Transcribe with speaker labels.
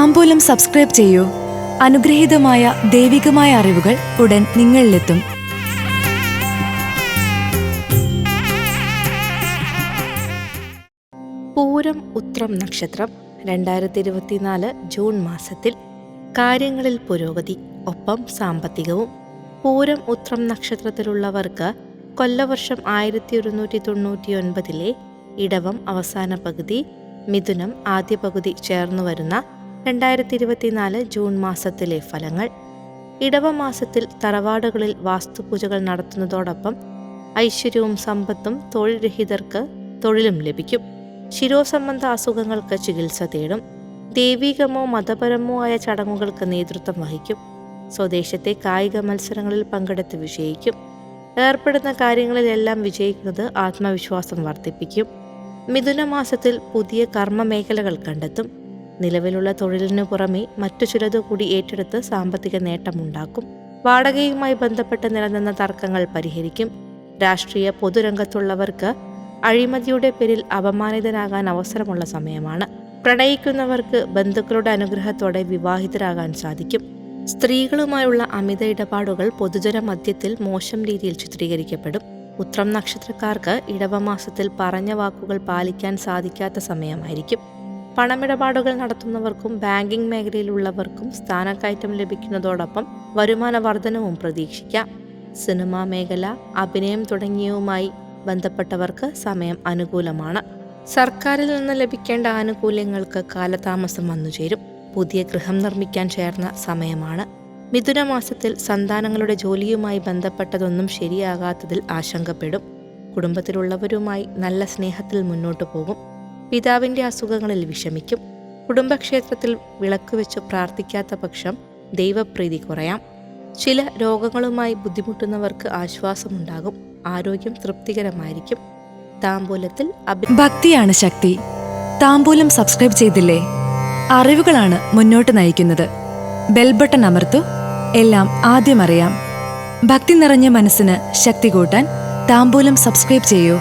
Speaker 1: താമ്പൂലം subscribe ചെയ്യൂ. അനുഗ്രഹീതമായ ദൈവികമായ അറിവുകൾ ഉടൻ നിങ്ങളിലെത്തും.
Speaker 2: പൂരം ഉത്രം നക്ഷത്രം രണ്ടായിരത്തി ഇരുപത്തിനാല് ജൂൺ മാസത്തിൽ കാര്യങ്ങളിൽ പുരോഗതി ഒപ്പം സാമ്പത്തികവും. പൂരം ഉത്രം നക്ഷത്രത്തിലുള്ളവർക്ക് കൊല്ലവർഷം ആയിരത്തി ഒരുന്നൂറ്റി തൊണ്ണൂറ്റി ഒൻപതിലെ ഇടവം അവസാന പകുതി മിഥുനം ആദ്യ പകുതി ചേർന്നു വരുന്ന രണ്ടായിരത്തി ഇരുപത്തിനാല് ജൂൺ മാസത്തിലെ ഫലങ്ങൾ. ഇടവ മാസത്തിൽ തറവാടുകളിൽ വാസ്തുപൂജകൾ നടത്തുന്നതോടൊപ്പം ഐശ്വര്യവും സമ്പത്തും തൊഴിൽ രഹിതർക്ക് തൊഴിലും ലഭിക്കും. ശിരോസംബന്ധ അസുഖങ്ങൾക്ക് ചികിത്സ തേടും. ദൈവികമോ മതപരമോ ആയ ചടങ്ങുകൾക്ക് നേതൃത്വം വഹിക്കും. സ്വദേശത്തെ കായിക മത്സരങ്ങളിൽ പങ്കെടുത്ത് വിജയിക്കും. ഏർപ്പെടുന്ന കാര്യങ്ങളിലെല്ലാം വിജയിക്കുന്നത് ആത്മവിശ്വാസം വർദ്ധിപ്പിക്കും. മിഥുന മാസത്തിൽ പുതിയ കർമ്മ മേഖലകൾ കണ്ടെത്തും. നിലവിലുള്ള തൊഴിലിനു പുറമെ മറ്റു ചിലത് കൂടി ഏറ്റെടുത്ത് സാമ്പത്തിക നേട്ടമുണ്ടാക്കും. വാടകയുമായി ബന്ധപ്പെട്ട് നിലനിന്ന തർക്കങ്ങൾ പരിഹരിക്കും. രാഷ്ട്രീയ പൊതുരംഗത്തുള്ളവർക്ക് അഴിമതിയുടെ പേരിൽ അപമാനിതനാകാൻ അവസരമുള്ള സമയമാണ്. പ്രണയിക്കുന്നവർക്ക് ബന്ധുക്കളുടെ അനുഗ്രഹത്തോടെ വിവാഹിതരാകാൻ സാധിക്കും. സ്ത്രീകളുമായുള്ള അമിത ഇടപാടുകൾ പൊതുജന മധ്യത്തിൽ മോശം രീതിയിൽ ചിത്രീകരിക്കപ്പെടും. ഉത്രം നക്ഷത്രക്കാർക്ക് ഇടവമാസത്തിൽ പറഞ്ഞ വാക്കുകൾ പാലിക്കാൻ സാധിക്കാത്ത സമയമായിരിക്കും. പണമിടപാടുകൾ നടത്തുന്നവർക്കും ബാങ്കിംഗ് മേഖലയിലുള്ളവർക്കും സ്ഥാനക്കയറ്റം ലഭിക്കുന്നതോടൊപ്പം വരുമാന വർധനവും പ്രതീക്ഷിക്കാം. സിനിമാ മേഖല അഭിനയം തുടങ്ങിയവുമായി ബന്ധപ്പെട്ടവർക്ക് സമയം അനുകൂലമാണ്. സർക്കാരിൽ നിന്ന് ലഭിക്കേണ്ട ആനുകൂല്യങ്ങൾക്ക് കാലതാമസം വന്നുചേരും. പുതിയ ഗൃഹം നിർമ്മിക്കാൻ ചേർന്ന സമയമാണ്. മിഥുനമാസത്തിൽ സന്താനങ്ങളുടെ ജോലിയുമായി ബന്ധപ്പെട്ടതൊന്നും ശരിയാകാത്തതിൽ ആശങ്കപ്പെടും. കുടുംബത്തിലുള്ളവരുമായി നല്ല സ്നേഹത്തിൽ മുന്നോട്ടു പോകും. പിതാവിന്റെ അസുഖങ്ങളിൽ വിഷമിക്കും. കുടുംബക്ഷേത്രത്തിൽ വിളക്ക് വെച്ച് പ്രാർത്ഥിക്കാത്ത പക്ഷം ദൈവപ്രീതി കുറയാം. ചില രോഗങ്ങളുമായി ബുദ്ധിമുട്ടുന്നവർക്ക് ആശ്വാസമുണ്ടാകും. ആരോഗ്യം തൃപ്തികരമായിരിക്കും. താമ്പൂലത്തിൽ
Speaker 1: ഭക്തിയാണ് ശക്തി. താമ്പൂലം സബ്സ്ക്രൈബ് ചെയ്തില്ലേ? അറിവുകളാണ് മുന്നോട്ട് നയിക്കുന്നത്. ബെൽബട്ടൺ അമർത്തു. എല്ലാം ആദ്യം അറിയാം. ഭക്തി നിറഞ്ഞ മനസ്സിന് ശക്തി കൂട്ടാൻ താമ്പൂലം സബ്സ്ക്രൈബ് ചെയ്യൂ.